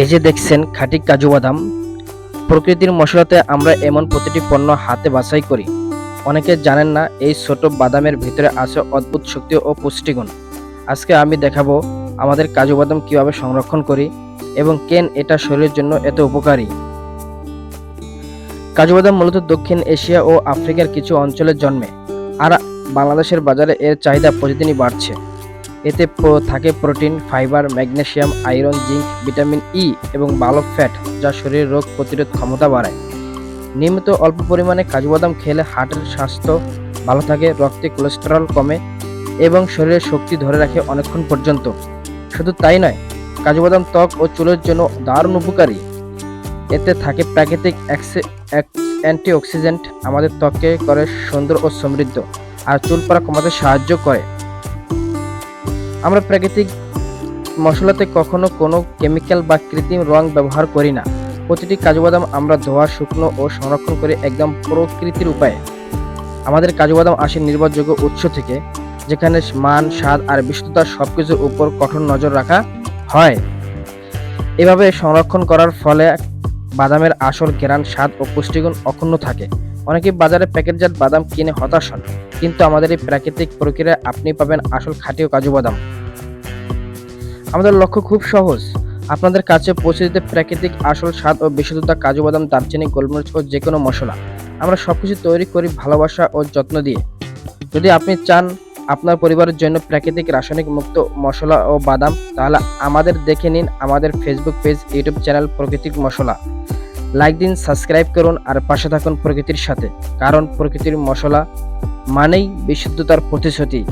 এই যে দেখছেন, খাঁটি কাজু বাদাম। প্রকৃতির মশলাতে আমরা এমন প্রতিটি পণ্য হাতে বাছাই করি। অনেকে জানেন না, এই ছোট বাদামের ভিতরে আছে অদ্ভুত শক্তি ও পুষ্টিগুণ। আজকে আমি দেখাবো আমাদের কাজু বাদাম কীভাবে সংরক্ষণ করি এবং কেন এটা শরীরের জন্য এত উপকারী। কাজু বাদাম মূলত দক্ষিণ এশিয়া ও আফ্রিকার কিছু অঞ্চলে জন্মে। আর বাংলাদেশের বাজারে এর চাহিদা প্রতিদিনই বাড়ছে। এতে থাকে protein, fibre magnesium iron, zinc, vitamin E এবং ভালো ফ্যাট, যা শরীরের রোগ প্রতিরোধ ক্ষমতা বাড়ায়। নিয়মিত অল্প পরিমাণে কাজু বাদাম খেলে হার্টের স্বাস্থ্য ভালো থাকে, রক্তে কোলেস্টেরল কমে এবং শরীরের শক্তি ধরে রাখে অনেকক্ষণ পর্যন্ত। শুধু তাই নয়, কাজু বাদাম, ত্বক ও চুলের জন্য দারুণ উপকারী। এতে থাকে প্রাকৃতিক অ্যান্টিঅক্সিডেন্ট, আমাদের ত্বককে করে সুন্দর ও সমৃদ্ধ, আর চুল পড়া কমাতে সাহায্য করে। আমরা প্রাকৃতিক মশলাতে কখনো কোনো কেমিক্যাল বা কৃত্রিম রং ব্যবহার করি না। প্রতিটি কাজু বাদাম আমরা ধোয়া, শুকনো ও সংরক্ষণ করে একদম প্রকৃতির উপায়ে। আমাদের কাজু বাদাম আসে নির্ভরযোগ্য উৎস থেকে, যেখানে মান, স্বাদ আর বিশুদ্ধতার সবকিছুর উপর কঠোর নজর রাখা হয়। এভাবে সংরক্ষণ করার ফলে বাদামের আসল কেরান স্বাদ ও পুষ্টিগুণ অক্ষুণ্ণ থাকে। অনেকে বাজারে প্যাকেটজাত বাদাম কিনে হতাশ হন, কিন্তু আমাদের এই প্রাকৃতিক প্রক্রিয়ায় আপনি পাবেন আসল খাঁটি ও কাজু বাদাম। আমাদের লক্ষ্য খুব সহজ। আপনাদের কাছে পৌঁছে দিতে প্রাকৃতিক আসল স্বাদ ও বিশুদ্ধতা কাজু বাদাম, দারচিনি, গোলমরিচ ও যে কোনো মশলা। আমরা সবকিছু তৈরি করি ভালোবাসা ও যত্ন দিয়ে। যদি আপনি চান আপনার পরিবারের জন্য প্রাকৃতিক রাসায়নিক মুক্ত মশলা ও বাদাম, তাহলে আমাদের দেখে নিন আমাদের ফেসবুক পেজ ইউটিউব চ্যানেল প্রকৃতিক মশলা। লাইক দিন সাবস্ক্রাইব করুন আর পাশে থাকুন প্রকৃতির সাথে। কারণ প্রকৃতির মশলা মানেই বিশুদ্ধতার প্রতিশ্রুতি।